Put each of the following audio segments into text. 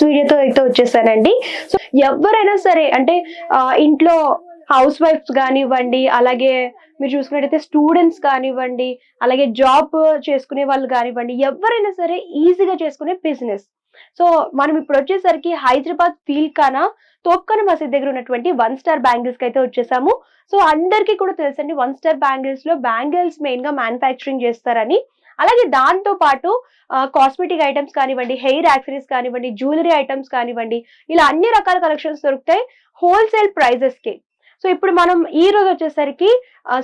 Business వీడియోతో అయితే వచ్చేసానండి. సో ఎవరైనా సరే అంటే ఇంట్లో హౌస్ వైఫ్స్ కానివ్వండి అలాగే మీరు చూసుకున్నట్టయితే స్టూడెంట్స్ కానివ్వండి అలాగే జాబ్ చేసుకునే వాళ్ళు కానివ్వండి ఎవరైనా సరే ఈజీగా చేసుకునే బిజినెస్ సో మనం ఇప్పుడు వచ్చేసరికి హైదరాబాద్ ఫీల్ కానా తోప్కన మసీద్ దగ్గర ఉన్నటువంటి వన్ స్టార్ బ్యాంగిల్స్కి అయితే వచ్చేసాము. సో అందరికీ కూడా తెలుసండి వన్ స్టార్ బ్యాంగిల్స్లో బ్యాంగిల్స్ మెయిన్గా మ్యానుఫ్యాక్చరింగ్ చేస్తారని. అలాగే దాంతో పాటు కాస్మెటిక్ ఐటమ్స్ కానివ్వండి హెయిర్ యాక్సరీస్ కానివ్వండి జ్యువెలరీ ఐటమ్స్ కానివ్వండి ఇలా అన్ని రకాల కలెక్షన్స్ దొరుకుతాయి హోల్సేల్ ప్రైజెస్కి సో ఇప్పుడు మనం ఈ రోజు వచ్చేసరికి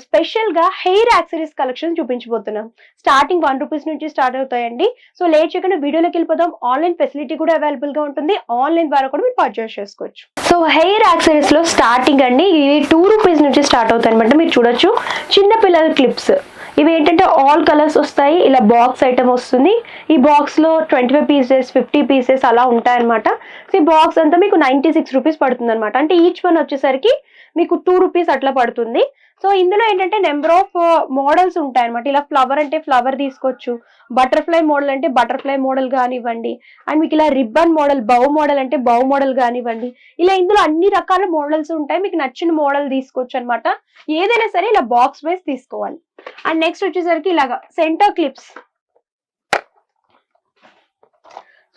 స్పెషల్గా హెయిర్ యాక్సరీస్ కలెక్షన్ చూపించబోతున్నాం. స్టార్టింగ్ వన్ రూపీస్ నుంచి స్టార్ట్ అవుతాయండి. సో లేట్ చేయకుండా వీడియోలోకి వెళ్ళిపోదాం. ఆన్లైన్ ఫెసిలిటీ కూడా అవైలబుల్గా ఉంటుంది. ఆన్లైన్ ద్వారా కూడా మీరు పర్చేస్ చేసుకోవచ్చు. సో హెయిర్ యాక్సరీస్లో స్టార్టింగ్ అండి. ఇవి టూ రూపీస్ నుంచి స్టార్ట్ అవుతాయి అనమాట మీరు చూడొచ్చు. చిన్న పిల్లల క్లిప్స్ ఇవి ఏంటంటే ఆల్ కలర్స్ వస్తాయి. ఇలా బాక్స్ ఐటమ్ వస్తుంది. ఈ బాక్స్లో twenty five pieces fifty pieces అలా ఉంటాయి అనమాట సో ఈ బాక్స్ అంతా మీకు నైంటీ సిక్స్ రూపీస్ పడుతుంది అనమాట అంటే ఈచ్ వన్ వచ్చేసరికి మీకు టూ రూపీస్ అట్లా పడుతుంది. సో ఇందులో ఏంటంటే నెంబర్ ఆఫ్ మోడల్స్ ఉంటాయి అనమాట ఇలా ఫ్లవర్ అంటే ఫ్లవర్ తీసుకోవచ్చు. బటర్ఫ్లై మోడల్ అంటే బటర్ఫ్లై మోడల్ కానివ్వండి. అండ్ మీకు ఇలా రిబ్బన్ మోడల్ బౌ మోడల్ అంటే బౌ మోడల్ కానివ్వండి. ఇలా ఇందులో అన్ని రకాల మోడల్స్ ఉంటాయి. మీకు నచ్చిన మోడల్ తీసుకోవచ్చు అనమాట ఏదైనా సరే ఇలా బాక్స్ వైజ్ తీసుకోవాలి. అండ్ నెక్స్ట్ వచ్చేసరికి ఇలాగా సెంటర్ క్లిప్స్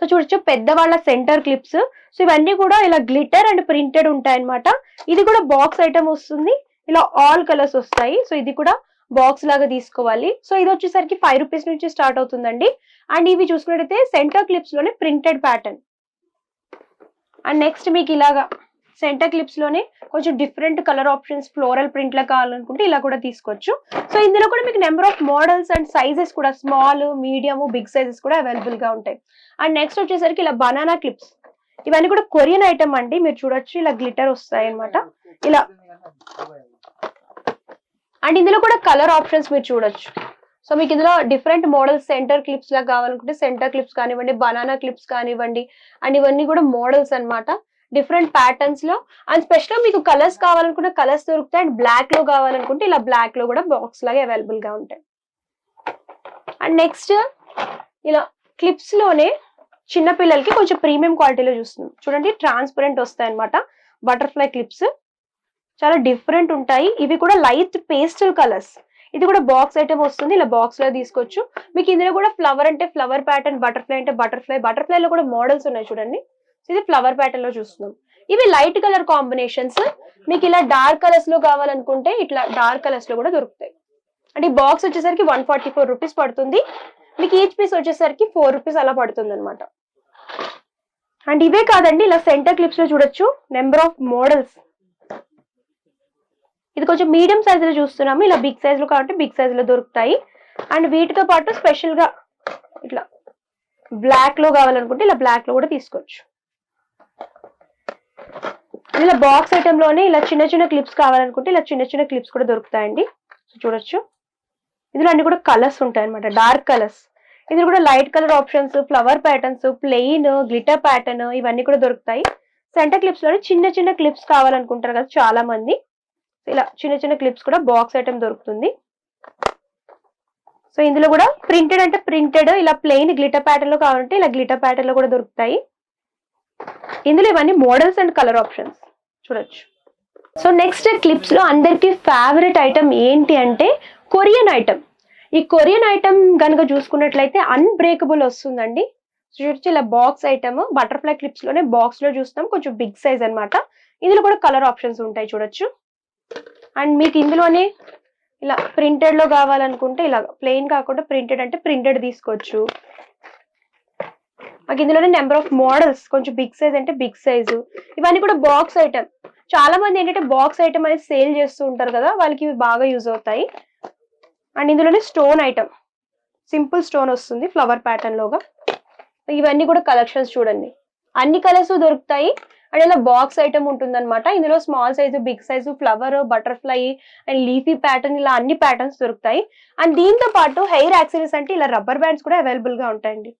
సో చూడొచ్చు పెద్దవాళ్ళ సెంటర్ క్లిప్స్ సో ఇవన్నీ కూడా ఇలా గ్లిటర్ అండ్ ప్రింటెడ్ ఉంటాయి అనమాట ఇది కూడా బాక్స్ ఐటమ్ వస్తుంది. ఇలా ఆల్ కలర్స్ వస్తాయి. సో ఇది కూడా బాక్స్ లాగా తీసుకోవాలి. సో ఇది వచ్చేసరికి ఫైవ్ రూపీస్ నుంచి స్టార్ట్ అవుతుందండి. అండ్ ఇవి చూసుకున్నట్టయితే సెంటర్ క్లిప్స్లోనే ప్రింటెడ్ ప్యాటర్న్ అండ్ నెక్స్ట్ మీకు ఇలాగా సెంటర్ క్లిప్స్లోనే కొంచెం different colour options floral print లా కావాలనుకుంటే ఇలా కూడా తీసుకోవచ్చు. సో ఇందులో కూడా మీకు number of models and sizes కూడా స్మాల్ మీడియం బిగ్ సైజెస్ కూడా అవైలబుల్గా ఉంటాయి. అండ్ నెక్స్ట్ వచ్చేసరికి ఇలా బనానా క్లిప్స్ ఇవన్నీ కూడా కొరియన్ ఐటమ్ అండి. మీరు చూడొచ్చు. ఇలా గ్లిటర్ వస్తాయి అన్నమాట ఇలా అండ్ ఇందులో కూడా కలర్ ఆప్షన్స్ మీరు చూడొచ్చు. సో మీకు ఇందులో డిఫరెంట్ మోడల్స్ సెంటర్ క్లిప్స్ లాగా కావాలనుకుంటే సెంటర్ క్లిప్స్ కానివ్వండి బనానా క్లిప్స్ కానివ్వండి అండ్ ఇవన్నీ కూడా మోడల్స్ అన్నమాట. డిఫరెంట్ ప్యాటర్న్స్లో. అండ్ స్పెషల్గా మీకు కలర్స్ కావాలనుకుంటే కలర్స్ దొరుకుతాయి. అండ్ బ్లాక్లో కావాలనుకుంటే ఇలా బ్లాక్లో కూడా బాక్స్ లాగా అవైలబుల్గా ఉంటాయి. అండ్ నెక్స్ట్ ఇలా క్లిప్స్లోనే చిన్న పిల్లలకి కొంచెం ప్రీమియం క్వాలిటీలో చూస్తున్నాం. చూడండి ట్రాన్స్పరెంట్ వస్తాయి అనమాట బటర్ఫ్లై క్లిప్స్ చాలా డిఫరెంట్ ఉంటాయి. ఇవి కూడా లైట్ పేస్టల్ కలర్స్ ఇది కూడా బాక్స్ ఐటమ్ వస్తుంది. ఇలా బాక్స్లో తీసుకోవచ్చు. మీకు ఇందులో కూడా ఫ్లవర్ అంటే ఫ్లవర్ ప్యాటర్న్ బటర్ఫ్లై అంటే బటర్ఫ్లై బటర్ఫ్లై లో కూడా మోడల్స్ ఉన్నాయి చూడండి. ఇది ఫ్లవర్ ప్యాటర్న్లో చూస్తున్నాం. ఇవి లైట్ కలర్ కాంబినేషన్స్ మీకు ఇలా డార్క్ కలర్స్లో కావాలనుకుంటే ఇట్లా డార్క్ కలర్స్లో కూడా దొరుకుతాయి. అంటే ఈ బాక్స్ వచ్చేసరికి వన్ ఫార్టీ ఫోర్ రూపీస్ పడుతుంది. మీకు ఈచ్ పీస్ వచ్చేసరికి ఫోర్ రూపీస్ అలా పడుతుంది అనమాట అండ్ ఇవే కాదండి ఇలా సెంటర్ క్లిప్స్లో చూడొచ్చు. నెంబర్ ఆఫ్ మోడల్స్ ఇది కొంచెం మీడియం సైజ్లో చూస్తున్నాము. ఇలా బిగ్ సైజ్లో కాబట్టి బిగ్ సైజ్లో దొరుకుతాయి. అండ్ వీటితో పాటు స్పెషల్గా ఇట్లా బ్లాక్లో కావాలనుకుంటే ఇలా బ్లాక్లో కూడా తీసుకోవచ్చు. ఇలా బాక్స్ ఐటమ్లోనే ఇలా చిన్న చిన్న క్లిప్స్ కావాలనుకుంటే ఇలా చిన్న చిన్న క్లిప్స్ కూడా దొరుకుతాయండి. చూడొచ్చు. ఇందులో అన్ని కూడా కలర్స్ ఉంటాయి అనమాట డార్క్ కలర్స్ ఇందులో కూడా light colour options flower patterns plain glitter pattern ఇవన్నీ కూడా దొరుకుతాయి. సెంటర్ క్లిప్స్లోనే చిన్న చిన్న క్లిప్స్ కావాలనుకుంటారు కదా చాలా మంది ఇలా చిన్న చిన్న క్లిప్స్ కూడా బాక్స్ ఐటమ్ దొరుకుతుంది. సో ఇందులో కూడా ప్రింటెడ్ అంటే ప్రింటెడ్ ఇలా ప్లెయిన్ గ్లిటర్ ప్యాటర్న్లో కావాలంటే ఇలా గ్లిటర్ ప్యాటర్న్లో కూడా దొరుకుతాయి. ఇందులో ఇవన్నీ మోడల్స్ అండ్ కలర్ ఆప్షన్స్ చూడొచ్చు. సో నెక్స్ట్ క్లిప్స్లో అందరికీ ఫేవరెట్ ఐటమ్ ఏంటి అంటే కొరియన్ ఐటమ్ ఈ కొరియన్ ఐటమ్ కనుక చూసుకున్నట్లయితే అన్బ్రేకబుల్ వస్తుందండి. చూడొచ్చు ఇలా బాక్స్ ఐటమ్ బటర్ఫ్లై క్లిప్స్లోనే బాక్స్లో చూస్తాం. కొంచెం బిగ్ సైజ్ అన్నమాట. ఇందులో కూడా కలర్ ఆప్షన్స్ ఉంటాయి చూడొచ్చు. అండ్ మీకు ఇందులోనే ఇలా ప్రింటెడ్లో కావాలనుకుంటే ఇలా ప్లెయిన్ కాకుండా ప్రింటెడ్ అంటే ప్రింటెడ్ తీసుకోవచ్చు. మాకు ఇందులోనే నెంబర్ ఆఫ్ మోడల్స్ కొంచెం బిగ్ సైజ్ అంటే బిగ్ సైజు ఇవన్నీ కూడా బాక్స్ ఐటమ్ చాలా మంది ఏంటంటే బాక్స్ ఐటమ్ అనేది సేల్ చేస్తూ ఉంటారు కదా వాళ్ళకి ఇవి బాగా యూజ్ అవుతాయి. అండ్ ఇందులోనే స్టోన్ ఐటమ్ సింపుల్ స్టోన్ వస్తుంది ఫ్లవర్ ప్యాటర్న్ లోగా. ఇవన్నీ కూడా కలెక్షన్స్ చూడండి. అన్ని కలర్స్ దొరుకుతాయి. అండ్ ఇలా బాక్స్ ఐటమ్ ఉంటుందన్నమాట. ఇందులో small size big size flower butterfly and leafy pattern ఇలా అన్ని ప్యాటర్న్స్ దొరుకుతాయి. అండ్ దీంతో పాటు హెయిర్ యాక్సరీస్ అంటే ఇలా రబ్బర్ బ్యాండ్స్ కూడా అవైలబుల్గా ఉంటాయండి.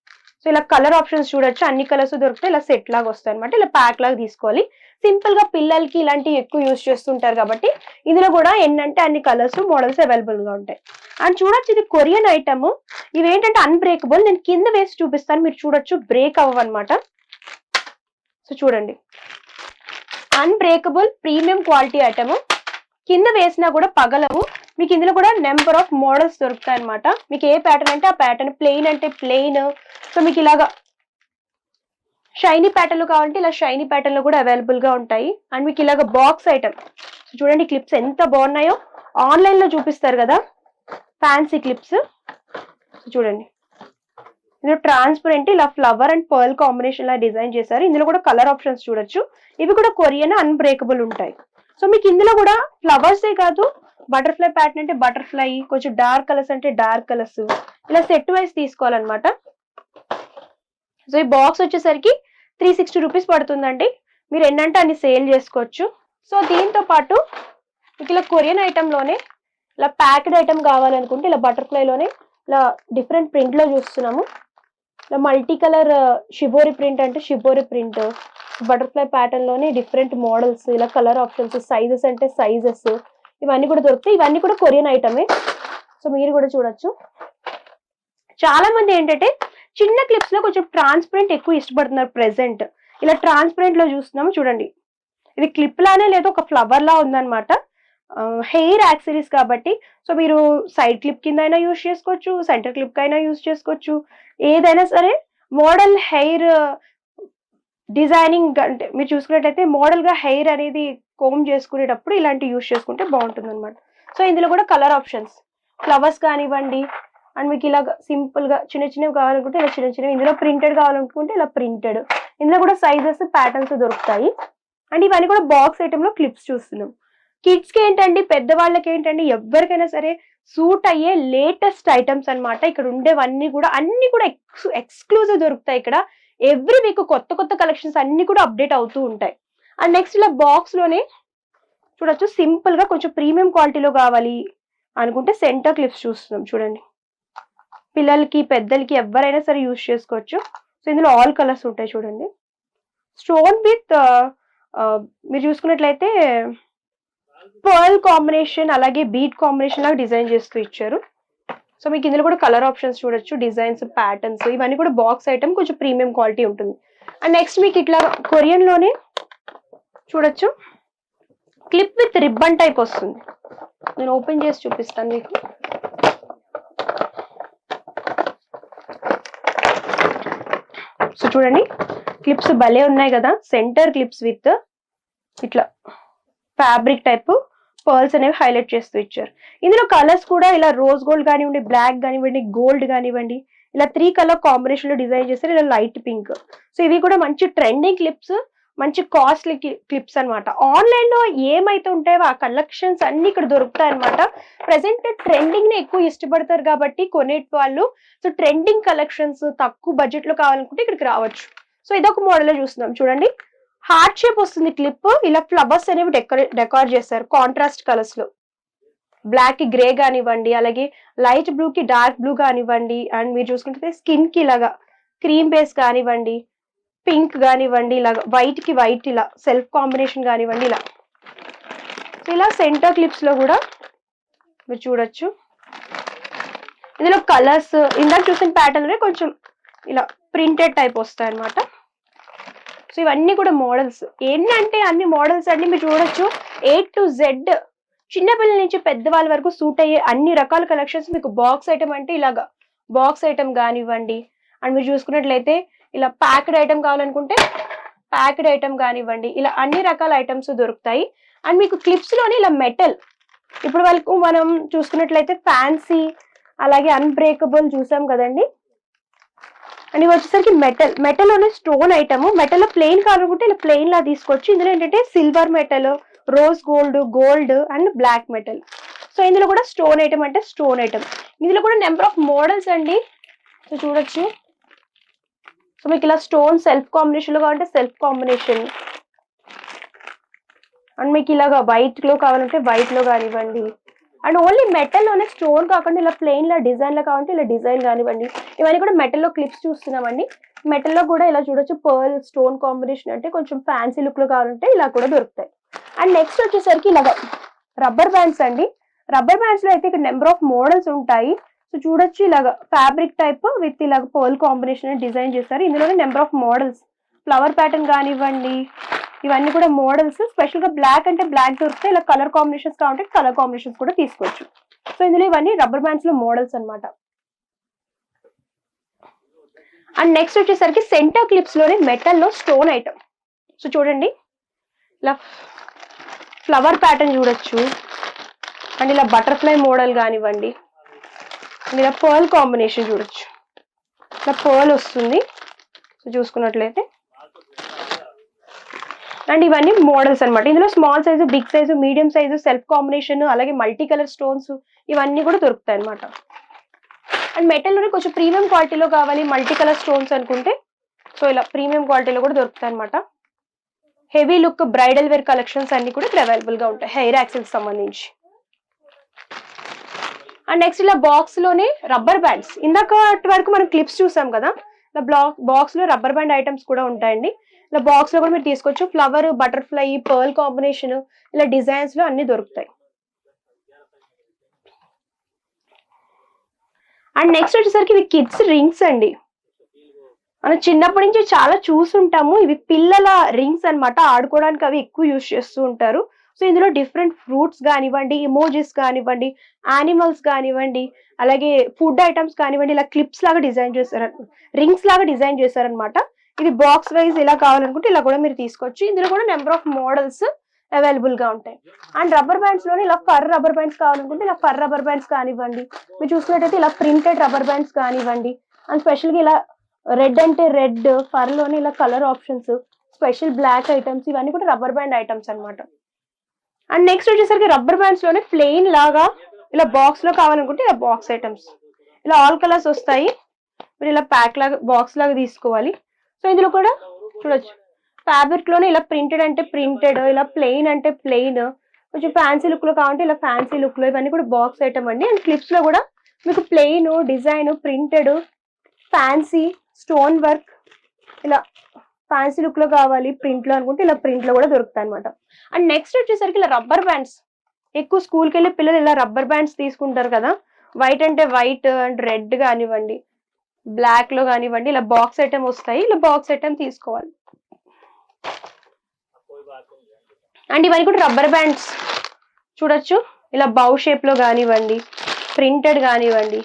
సో ఇలా కలర్ ఆప్షన్స్ చూడొచ్చు. అన్ని కలర్స్ దొరుకుతాయి. ఇలా సెట్ లాగా వస్తాయి అనమాట ఇలా ప్యాక్ లాగా తీసుకోవాలి. సింపుల్గా పిల్లలకి ఇలాంటివి ఎక్కువ యూస్ చేస్తుంటారు కాబట్టి ఇందులో కూడా ఏంటంటే అన్ని కలర్స్ మోడల్స్ అవైలబుల్గా ఉంటాయి. అండ్ చూడొచ్చు ఇది కొరియన్ ఐటమ్. ఇవి ఏంటంటే అన్బ్రేకబుల్ నేను కింద వేసి చూపిస్తాను. మీరు చూడొచ్చు. బ్రేక్ అవ్వనమాట సో చూడండి. అన్బ్రేకబుల్ ప్రీమియం క్వాలిటీ ఐటమ్ కింద వేసినా కూడా పగలవు. మీకు ఇందులో కూడా నెంబర్ ఆఫ్ మోడల్స్ దొరుకుతాయి అనమాట మీకు ఏ ప్యాటర్న్ అంటే ఆ ప్యాటర్న్ ప్లెయిన్ అంటే ప్లెయిన్ సో మీకు ఇలాగా షైనీ ప్యాటర్న్లు కావాలంటే ఇలా షైనీ ప్యాటర్న్లు కూడా అవైలబుల్గా ఉంటాయి. అండ్ మీకు ఇలాగ బాక్స్ ఐటమ్ చూడండి క్లిప్స్ ఎంత బాగున్నాయో. ఆన్లైన్లో చూపిస్తారు కదా. ఫ్యాన్సీ క్లిప్స్ చూడండి. ఇందులో ట్రాన్స్పరెంట్ ఇలా ఫ్లవర్ అండ్ పర్ల్ కాంబినేషన్ లా డిజైన్ చేశారు. ఇందులో కూడా కలర్ ఆప్షన్స్ చూడొచ్చు. ఇవి కూడా కొరియన్ అన్బ్రేకబుల్ ఉంటాయి. సో మీకు ఇందులో కూడా ఫ్లవర్స్ ఏ కాదు బటర్ఫ్లై ప్యాటర్న్ అంటే బటర్ఫ్లై కొంచెం డార్క్ కలర్స్ అంటే డార్క్ కలర్స్ ఇలా సెట్ వైజ్ తీసుకోవాలన్నమాట. సో ఈ బాక్స్ వచ్చేసరికి త్రీ సిక్స్టీ రూపీస్ పడుతుందండి. మీరు ఎన్నంటే అన్ని సేల్ చేసుకోవచ్చు. సో దీంతో పాటు మీకు ఇలా కొరియన్ ఐటెంలోనే ఇలా ప్యాక్డ్ ఐటమ్ కావాలనుకుంటే ఇలా బటర్ఫ్లైలోనే ఇలా డిఫరెంట్ ప్రింట్లో చూస్తున్నాము. Uh, ఇలా మల్టీ కలర్ షిబోరి ప్రింట్ అంటే షిబోరి ప్రింట్ బటర్ఫ్లై ప్యాటర్న్లోనే డిఫరెంట్ మోడల్స్ ఇలా కలర్ ఆప్షన్స్ సైజెస్ అంటే సైజెస్ ఇవన్నీ కూడా దొరుకుతాయి. ఇవన్నీ కూడా కొరియన్ ఐటమే సో మీరు కూడా చూడొచ్చు. చాలా మంది ఏంటంటే చిన్న క్లిప్స్లో కొంచెం ట్రాన్స్పరెంట్ ఎక్కువ ఇష్టపడుతున్నారు ప్రెసెంట్ ఇలా ట్రాన్స్పరెంట్లో చూస్తున్నాము చూడండి. ఇది క్లిప్ లానే లేదు ఒక ఫ్లవర్ లా ఉందన్నమాట. హెయిర్ యాక్సరీస్ కాబట్టి సో మీరు సైడ్ క్లిప్ కింద అయినా యూజ్ చేసుకోవచ్చు సెంటర్ క్లిప్ అయినా యూజ్ చేసుకోవచ్చు. ఏదైనా సరే మోడల్ హెయిర్ డిజైనింగ్ అంటే మీరు చూసుకున్నట్టయితే మోడల్గా హెయిర్ అనేది కోమ్ చేసుకునేటప్పుడు ఇలాంటి యూజ్ చేసుకుంటే బాగుంటుంది అనమాట సో ఇందులో కూడా కలర్ ఆప్షన్స్. ఫ్లవర్స్ కానివ్వండి అండ్ మీకు ఇలా సింపుల్గా చిన్న చిన్నవి కావాలనుకుంటే ఇలా చిన్న చిన్నవి ఇందులో ప్రింటెడ్ కావాలనుకుంటే ఇలా ప్రింటెడ్. ఇందులో కూడా సైజెస్ ప్యాటర్న్స్ దొరుకుతాయి. అండ్ ఇవన్నీ కూడా బాక్స్ ఐటెంలో లో క్లిప్స్ చూస్తున్నాం. కిడ్స్కి ఏంటండి పెద్దవాళ్ళకి ఏంటండి ఎవరికైనా సరే సూట్ అయ్యే లేటెస్ట్ ఐటమ్స్ అన్నమాట. ఇక్కడ ఉండేవన్నీ కూడా అన్ని కూడా ఎక్స్ ఎక్స్క్లూజివ్ దొరుకుతాయి ఇక్కడ. ఎవ్రీ వీక్ కొత్త కొత్త కలెక్షన్స్ అన్ని కూడా అప్డేట్ అవుతూ ఉంటాయి. అండ్ నెక్స్ట్ ఇలా బాక్స్లోనే చూడొచ్చు సింపుల్గా కొంచెం ప్రీమియం క్వాలిటీలో కావాలి అనుకుంటే సెంటర్ క్లిప్స్ చూస్తున్నాం చూడండి. పిల్లలకి పెద్దలకి ఎవరైనా సరే యూజ్ చేసుకోవచ్చు. సో ఇందులో ఆల్ కలర్స్ ఉంటాయి చూడండి. స్టోన్ విత్ uh, uh, మీరు చూసుకున్నట్లయితే పర్ల్ కాంబినేషన్ అలాగే బీట్ కాంబినేషన్ లాగా డిజైన్ చేస్తూ ఇచ్చారు. సో మీకు ఇందులో కూడా కలర్ ఆప్షన్స్ చూడొచ్చు. డిజైన్స్ ప్యాటర్న్స్ ఇవన్నీ కూడా బాక్స్ ఐటమ్ కొంచెం ప్రీమియం క్వాలిటీ ఉంటుంది. అండ్ నెక్స్ట్ మీకు ఇట్లా కొరియన్లోనే చూడొచ్చు. క్లిప్ విత్ రిబ్బన్ టైప్ వస్తుంది. నేను ఓపెన్ చేసి చూపిస్తాను మీకు. సో చూడండి. క్లిప్స్ భలే ఉన్నాయి కదా. సెంటర్ క్లిప్స్ విత్ ఇట్లా. ఫ్యాబ్రిక్ టైప్ పర్ల్స్ అనేవి హైలైట్ చేస్తూ ఇచ్చారు. ఇందులో కలర్స్ కూడా ఇలా రోజ్ గోల్డ్ కానివ్వండి బ్లాక్ కానివ్వండి గోల్డ్ కానివ్వండి ఇలా త్రీ కలర్ కాంబినేషన్లో డిజైన్ చేస్తారు ఇలా లైట్ పింక్. సో ఇవి కూడా మంచి ట్రెండింగ్ క్లిప్స్ మంచి కాస్ట్లీ క్లిప్స్ అన్నమాట. ఆన్లైన్లో ఏమైతే ఉంటాయో ఆ కలెక్షన్స్ అన్ని ఇక్కడ దొరుకుతాయి అనమాట ప్రెసెంట్ ట్రెండింగ్ని ఎక్కువ ఇష్టపడతారు కాబట్టి కొనేటి వాళ్ళు సో ట్రెండింగ్ కలెక్షన్స్ తక్కువ బడ్జెట్లో కావాలనుకుంటే ఇక్కడికి రావచ్చు. సో ఇదొక మోడల్ చూస్తున్నాం. చూడండి. హార్ట్ షేప్ వస్తుంది క్లిప్. ఇలా ఫ్లవర్స్ అనేవి డెకరేట్ డెకార్ చేస్తారు. కాంట్రాస్ట్ కలర్స్లో. బ్లాక్కి గ్రే కానివ్వండి అలాగే లైట్ బ్లూ కి డార్క్ బ్లూ కానివ్వండి అండ్ మీరు చూసుకుంటే స్కిన్కి ఇలాగా క్రీమ్ బేస్ కానివ్వండి పింక్ కానివ్వండి ఇలాగా వైట్కి వైట్ ఇలా సెల్ఫ్ కాంబినేషన్ కానివ్వండి ఇలా. ఇలా సెంటర్ క్లిప్స్లో కూడా మీరు చూడొచ్చు. ఇందులో కలర్స్ ఇందాక చూసిన ప్యాటర్న్ కొంచెం ఇలా ప్రింటెడ్ టైప్ వస్తాయి అనమాట సో ఇవన్నీ కూడా మోడల్స్ ఏంటంటే అన్ని మోడల్స్ అన్ని మీరు చూడొచ్చు. ఏ టు జెడ్ చిన్నపిల్లల నుంచి పెద్దవాళ్ళ వరకు సూట్ అయ్యే అన్ని రకాల కలెక్షన్స్ మీకు బాక్స్ ఐటమ్ అంటే ఇలాగా. బాక్స్ ఐటమ్ కానివ్వండి. అండ్ మీరు చూసుకున్నట్లయితే ఇలా ప్యాక్డ్ ఐటమ్ కావాలనుకుంటే ప్యాక్డ్ ఐటమ్ కానివ్వండి. ఇలా అన్ని రకాల ఐటమ్స్ దొరుకుతాయి. అండ్ మీకు క్లిప్స్లోనే ఇలా మెటల్ ఇప్పుడు వాళ్ళకు మనం చూసుకున్నట్లయితే ఫ్యాన్సీ అలాగే అన్బ్రేకబుల్ చూసాం కదండి. అండ్ ఇవి వచ్చేసరికి మెటల్ మెటల్ అనే స్టోన్ ఐటమ్ మెటల్ ప్లెయిన్ కావాలనుకుంటే ఇలా ప్లెయిన్ లా తీసుకోవచ్చు ఇందులో ఏంటంటే silver metal rose gold gold and black metal so ఇందులో కూడా స్టోన్ ఐటమ్ అంటే స్టోన్ ఐటమ్ ఇందులో కూడా నెంబర్ ఆఫ్ మోడల్స్ అండి. సో చూడొచ్చు. సో మీకు ఇలా స్టోన్ సెల్ఫ్ కాంబినేషన్లో కావాలంటే సెల్ఫ్ కాంబినేషన్ అండ్ మీకు ఇలాగా వైట్లో కావాలంటే వైట్లో కానివ్వండి. అండ్ ఓన్లీ మెటల్లోనే స్టోన్ కాకుండా ఇలా ప్లెయిన్ లా కావాలంటే ఇలా డిజైన్ కానివ్వండి ఇవన్నీ కూడా మెటల్లో క్లిప్స్ చూస్తున్నామండి. మెటల్లో కూడా ఇలా చూడొచ్చు పర్ల్ స్టోన్ కాంబినేషన్ అంటే కొంచెం ఫ్యాన్సీ లుక్లో కావాలంటే ఇలా కూడా దొరుకుతాయి. అండ్ నెక్స్ట్ వచ్చేసరికి ఇలా రబ్బర్ బ్యాండ్స్ అండి. రబ్బర్ బ్యాండ్స్లో అయితే ఇక్కడ నెంబర్ ఆఫ్ మోడల్స్ ఉంటాయి. సో చూడొచ్చు ఇలాగ ఫ్యాబ్రిక్ టైప్ విత్ ఇలాగ పర్ల్ కాంబినేషన్ డిజైన్ చేస్తారు ఇందులోనే number of models flower pattern కానివ్వండి ఇవన్నీ కూడా మోడల్స్. స్పెషల్గా బ్లాక్ అంటే బ్లాక్ దొరికితే ఇలా కలర్ కాంబినేషన్స్ కావాలంటే కలర్ కాంబినేషన్స్ కూడా తీసుకోవచ్చు. సో ఇందులో ఇవన్నీ రబ్బర్ బ్యాండ్స్లో మోడల్స్ అన్నమాట. అండ్ నెక్స్ట్ వచ్చేసరికి సెంటర్ క్లిప్స్లోనే మెటల్లో స్టోన్ ఐటమ్ సో చూడండి. ఇలా ఫ్లవర్ ప్యాటర్న్ చూడొచ్చు. అండ్ ఇలా బటర్ఫ్లై మోడల్ కానివ్వండి. అండ్ ఇలా పర్ల్ కాంబినేషన్ చూడొచ్చు. ఇలా పర్ల్ వస్తుంది. సో చూసుకున్నట్లయితే అండ్ ఇవన్నీ మోడల్స్ అనమాట ఇందులో small size big size medium size self combination అలాగే మల్టీ కలర్ స్టోన్స్ ఇవన్నీ కూడా దొరుకుతాయి అన్నమాట. అండ్ మెటల్లోనే కొంచెం ప్రీమియం క్వాలిటీలో కావాలి మల్టీ కలర్ స్టోన్స్ అనుకుంటే సో ఇలా ప్రీమియం క్వాలిటీలో కూడా దొరుకుతాయి అనమాట heavy look bridal wear collections అన్ని కూడా ఇక్కడ అవైలబుల్గా ఉంటాయి హెయిర్ యాక్సెస్ సంబంధించి. అండ్ నెక్స్ట్ ఇలా బాక్స్లోనే రబ్బర్ బ్యాండ్స్. ఇందాక వరకు మనం క్లిప్స్ చూసాం కదా ఇలా బ్లాక్ బాక్స్లో రబ్బర్ బ్యాండ్ ఐటమ్స్ కూడా ఉంటాయండి. ఇలా బాక్స్లో కూడా మీరు తీసుకోవచ్చు. ఫ్లవర్ బటర్ఫ్లై పర్ల్ కాంబినేషన్ ఇలా డిజైన్స్లో అన్ని దొరుకుతాయి. అండ్ నెక్స్ట్ వచ్చేసరికి ఇవి కిడ్స్ రింగ్స్ అండి. మనం చిన్నప్పటి నుంచి చాలా చూసుంటాము. ఇవి పిల్లల రింగ్స్ అన్నమాట. ఆడుకోవడానికి అవి ఎక్కువ యూజ్ చేస్తూ ఉంటారు. సో ఇందులో డిఫరెంట్ ఫ్రూట్స్ కానివ్వండి ఇమోజెస్ కానివ్వండి యానిమల్స్ కానివ్వండి అలాగే ఫుడ్ ఐటమ్స్ కానివ్వండి ఇలా క్లిప్స్ లాగా డిజైన్ చేశారు రింగ్స్ లాగా డిజైన్ చేశారనమాట ఇది బాక్స్ వైజ్ ఇలా కావాలనుకుంటే ఇలా కూడా మీరు తీసుకోవచ్చు. ఇందులో కూడా నెంబర్ ఆఫ్ మోడల్స్ అవైలబుల్గా ఉంటాయి. అండ్ రబ్బర్ బ్యాండ్స్లోనే ఇలా ఫర్ రబ్బర్ బ్యాండ్స్ కావాలనుకుంటే ఇలా ఫర్ రబ్బర్ బ్యాండ్స్ కానివ్వండి. మీరు చూసుకున్నట్టయితే ఇలా ప్రింటెడ్ రబ్బర్ బ్యాండ్స్ కానివ్వండి. అండ్ స్పెషల్గా ఇలా రెడ్ అంటే రెడ్ ఫర్లోనే ఇలా colour options special black items ఇవన్నీ కూడా రబ్బర్ బ్యాండ్ ఐటమ్స్ అన్నమాట. అండ్ నెక్స్ట్ వచ్చేసరికి రబ్బర్ బ్యాండ్స్లోనే ప్లెయిన్ లాగా ఇలా బాక్స్లో కావాలనుకుంటే ఇలా బాక్స్ ఐటమ్స్ ఇలా ఆల్ కలర్స్ వస్తాయి. మీరు ఇలా ప్యాక్ లాగా బాక్స్ లాగా తీసుకోవాలి. సో ఇందులో కూడా చూడొచ్చు. ఫ్యాబ్రిక్లోనే ఇలా ప్రింటెడ్ అంటే ప్రింటెడ్ ఇలా ప్లెయిన్ అంటే ప్లెయిన్ కొంచెం ఫ్యాన్సీ లుక్లో కావాలంటే ఇలా ఫ్యాన్సీ లుక్లో ఇవన్నీ కూడా బాక్స్ ఐటమ్ అండి. అండ్ క్లిప్స్లో కూడా మీకు plain design printed fancy stone work ఇలా ఫ్యాన్సీ లుక్లో కావాలి ప్రింట్లో అనుకుంటే ఇలా ప్రింట్లో కూడా దొరుకుతాయి అనమాట అండ్ నెక్స్ట్ వచ్చేసరికి ఇలా రబ్బర్ బ్యాండ్స్ ఎక్కువ స్కూల్కి వెళ్ళి పిల్లలు ఇలా రబ్బర్ బ్యాండ్స్ తీసుకుంటారు కదా. వైట్ అంటే వైట్ అండ్ రెడ్ కానివ్వండి. బ్లాక్లో కానివ్వండి ఇలా బాక్స్ ఐటమ్ వస్తాయి. ఇలా బాక్స్ ఐటమ్ తీసుకోవాలి. అండ్ ఇవన్నీ కూడా రబ్బర్ బ్యాండ్స్ చూడొచ్చు? ఇలా బౌ షేప్లో కానివ్వండి ప్రింటెడ్ కానివ్వండి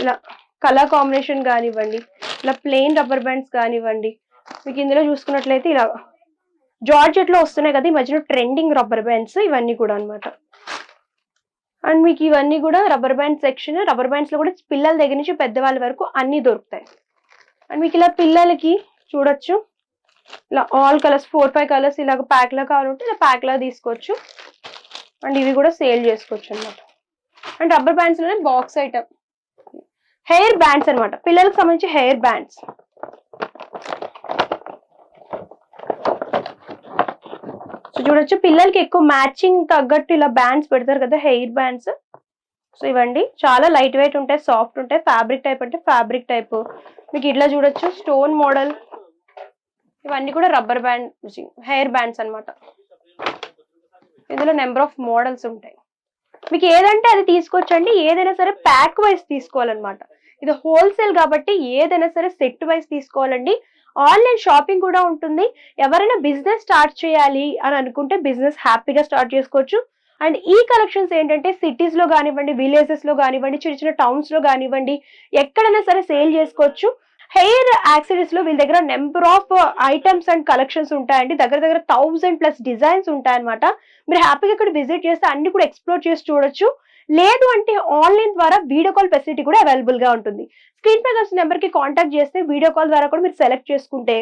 ఇలా కలర్ కాంబినేషన్ కానివ్వండి ఇలా ప్లెయిన్ రబ్బర్ బ్యాండ్స్ కానివ్వండి. మీకు ఇందులో చూసుకున్నట్లయితే ఇలా జార్జెట్లో వస్తున్నాయి కదా ఈ మధ్యలో ట్రెండింగ్ రబ్బర్ బ్యాండ్స్ ఇవన్నీ కూడా అన్నమాట. అండ్ మీకు ఇవన్నీ కూడా రబ్బర్ బ్యాండ్ సెక్షన్ రబ్బర్ బ్యాండ్స్లో కూడా పిల్లల దగ్గర నుంచి పెద్దవాళ్ళ వరకు అన్ని దొరుకుతాయి. అండ్ మీకు ఇలా పిల్లలకి చూడొచ్చు. ఇలా all colours four five colours ఇలాగ ప్యాక్లా కావాలంటే ఇలా ప్యాక్లా తీసుకోవచ్చు. అండ్ ఇవి కూడా సేల్ చేసుకోవచ్చు అన్నమాట. అండ్ రబ్బర్ బ్యాండ్స్లోనే బాక్స్ ఐటమ్ హెయిర్ బ్యాండ్స్ అన్నమాట. పిల్లలకు సంబంధించి హెయిర్ బ్యాండ్స్ చూడొచ్చు. పిల్లలకి ఎక్కువ మ్యాచింగ్ తగ్గట్టు ఇలా బ్యాండ్స్ పెడతారు కదా హెయిర్ బ్యాండ్స్ సో ఇవ్వండి చాలా లైట్ వెయిట్ ఉంటాయి సాఫ్ట్ ఉంటాయి ఫ్యాబ్రిక్ టైప్ అంటే ఫ్యాబ్రిక్ టైప్ మీకు ఇట్లా చూడొచ్చు స్టోన్ మోడల్ ఇవన్నీ కూడా రబ్బర్ బ్యాండ్ హెయిర్ బ్యాండ్స్ అన్నమాట. ఇందులో నెంబర్ ఆఫ్ మోడల్స్ ఉంటాయి. మీకు ఏదంటే అది తీసుకోవచ్చండి ఏదైనా సరే ప్యాక్ వైజ్ తీసుకోవాలన్నమాట. ఇది హోల్సేల్ కాబట్టి ఏదైనా సరే సెట్ వైజ్ తీసుకోవాలండి. ఆన్లైన్ షాపింగ్ కూడా ఉంటుంది. ఎవరైనా బిజినెస్ స్టార్ట్ చేయాలి అని అనుకుంటే బిజినెస్ హ్యాపీగా స్టార్ట్ చేసుకోవచ్చు. అండ్ ఈ కలెక్షన్స్ ఏంటంటే సిటీస్లో కానివ్వండి విలేజెస్లో కానివ్వండి చిన్న చిన్న టౌన్స్లో కానివ్వండి ఎక్కడైనా సరే సేల్ చేసుకోవచ్చు. హెయిర్ యాక్సెసరీస్లో వీళ్ళ దగ్గర number of items and collections ఉంటాయండి. దగ్గర దగ్గర థౌసండ్ ప్లస్ డిజైన్స్ ఉంటాయన్నమాట. మీరు హ్యాపీగా ఇక్కడ విజిట్ చేస్తే అన్ని కూడా ఎక్స్ప్లోర్ చేసి చూడొచ్చు. లేదు అంటే ఆన్లైన్ ద్వారా వీడియో కాల్ ఫెసిలిటీ కూడా అవైలబుల్గా ఉంటుంది. స్క్రీన్ పై వచ్చిన నెంబర్కి కాంటాక్ట్ చేస్తే వీడియో కాల్ ద్వారా కూడా మీరు సెలెక్ట్ చేసుకుంటే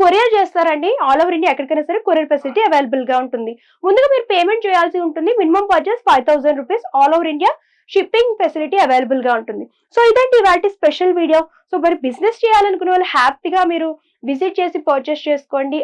కొరియర్ చేస్తారండి. ఆల్ ఓవర్ ఇండియా ఎక్కడికైనా సరే కొరియర్ ఫెసిలిటీ అవైలబుల్గా ఉంటుంది. ముందుగా మీరు పేమెంట్ చేయాల్సి ఉంటుంది. Minimum purchase five thousand rupees all over India shipping facility అవైలబుల్గా ఉంటుంది. సో ఇదండి ఇవాటి స్పెషల్ వీడియో సో మరి బిజినెస్ చేయాలనుకునే వాళ్ళు హ్యాపీగా మీరు విజిట్ చేసి పర్చేస్ చేసుకోండి.